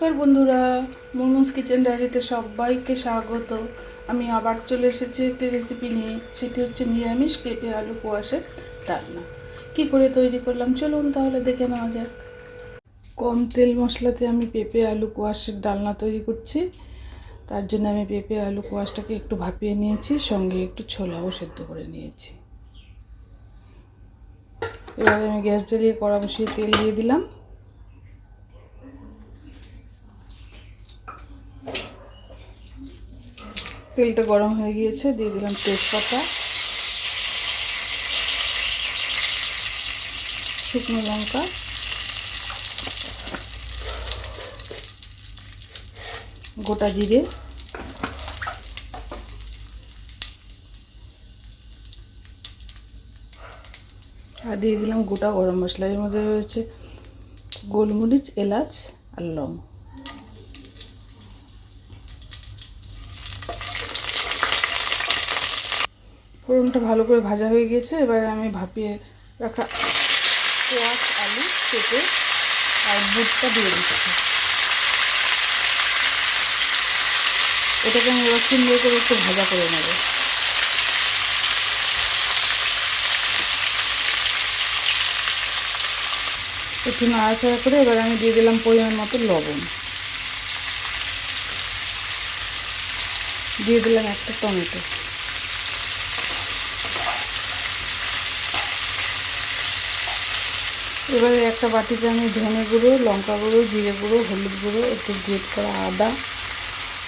নমস্কার বন্ধুরা, মোমোস কিচেন ডায়েরিতে সবাইকে স্বাগত। আমি আবার চলে এসেছি একটি রেসিপি নিয়ে, সেটি হচ্ছে নিরামিষ পেঁপে আলু কোয়াশের রান্না। কি করে তৈরি করলাম? চলুন তাহলে দেখে নেওয়া যাক। কম তেল মশলাতে আমি পেঁপে আলু কোয়াশের ডালনা তৈরি করছি। তার জন্য আমি পেঁপে আলু কোয়াশটাকে একটু ভাপিয়ে নিয়েছি, সঙ্গে একটু ছোলাও সেদ্ধ করে নিয়েছি। এবারে আমি গ্যাস জ্বালিয়ে কড়া বসিয়ে তেল দিয়ে দিলাম। তেলটা গরম হয়ে গিয়েছে, দিয়ে দিলাম তেজপাতা, শুকনো লঙ্কা, গোটা জিরে, আর দিয়ে দিলাম গোটা গরম মশলা। এর মধ্যে রয়েছে গোলমরিচ, এলাচ আর লং ফোড়নটা ভালো করে ভাজা হয়ে গেছে এবারে আমি ভাপিয়ে রাখা পেঁয়াজ, আলু কেটে আর বুটটা দিয়ে দিচ্ছি। এটাকে আমি এবার সুন্দর করে একটু ভাজা করে নেব। একটু নাড়াচাড়া করে এবার আমি দিয়ে দিলাম পরিমাণ মতো লবণ। দিয়ে দিলাম একটা টমেটো। এবারে একটা বাটিতে আমি ধনে গুঁড়ো, লঙ্কা গুঁড়ো, জিরে গুঁড়ো, হলুদ গুঁড়ো, একটু গ্রেট করা আদা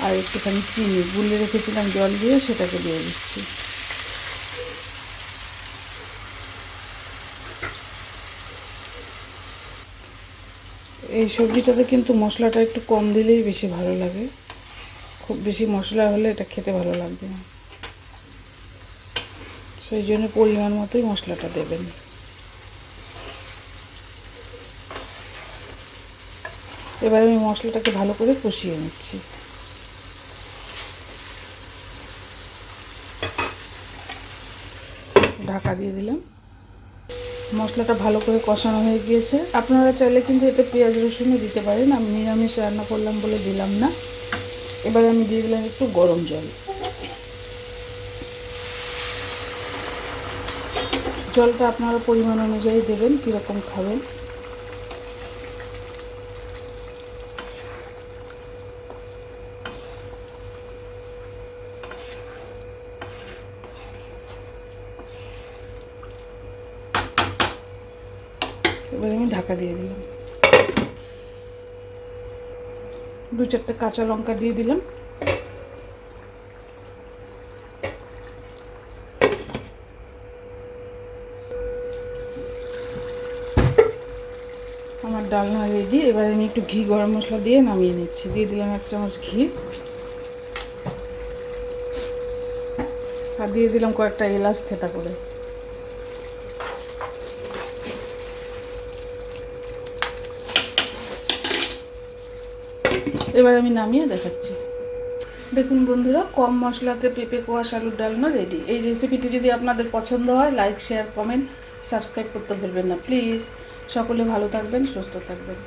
আর একটুখানি চিনি। গুলে রেখেছিলাম জল দিয়ে, সেটাকে দিয়ে দিচ্ছি। এই সবজিটাতে কিন্তু মশলাটা একটু কম দিলেই বেশি ভালো লাগে। খুব বেশি মশলা হলে এটা খেতে ভালো লাগবে না। সেই জন্য পরিমাণ মতোই মশলাটা দেবেন। এবার আমি মশলাটাকে ভালো করে কষিয়ে নিচ্ছি। ঢাকা দিয়ে দিলাম। মশলাটা ভালো করে কষানো হয়ে গিয়েছে। আপনারা চাইলে কিন্তু এটা পেঁয়াজ রসুনও দিতে পারেন। আমি নিরামিষ রান্না করলাম বলে দিলাম না। এবার আমি দিয়ে দিলাম একটু গরম জল। জলটা আপনারা পরিমাণ অনুযায়ী দেবেন, কীরকম খাবেন। এবার আমি ঢাকা দিয়ে দিলাম। দু চারটে কাঁচা লঙ্কা দিয়ে দিলাম। আমার ডালনা রেডি এবার আমি একটু ঘি, গরম মশলা দিয়ে নামিয়ে নিচ্ছি। দিয়ে দিলাম এক চামচ ঘি। আর দিয়ে দিলাম কয়েকটা এলাচ থেতা করে। এবার আমি নামিয়ে দেখাচ্ছি। দেখুন বন্ধুরা, কম মশলাতে পেঁপে, কোয়াশ, আলুর ডালনা রেডি এই রেসিপিটি যদি আপনাদের পছন্দ হয় লাইক শেয়ার কমেন্ট সাবস্ক্রাইব করতে ভুলবেন না প্লিজ সকলে ভালো থাকবেন, সুস্থ থাকবেন।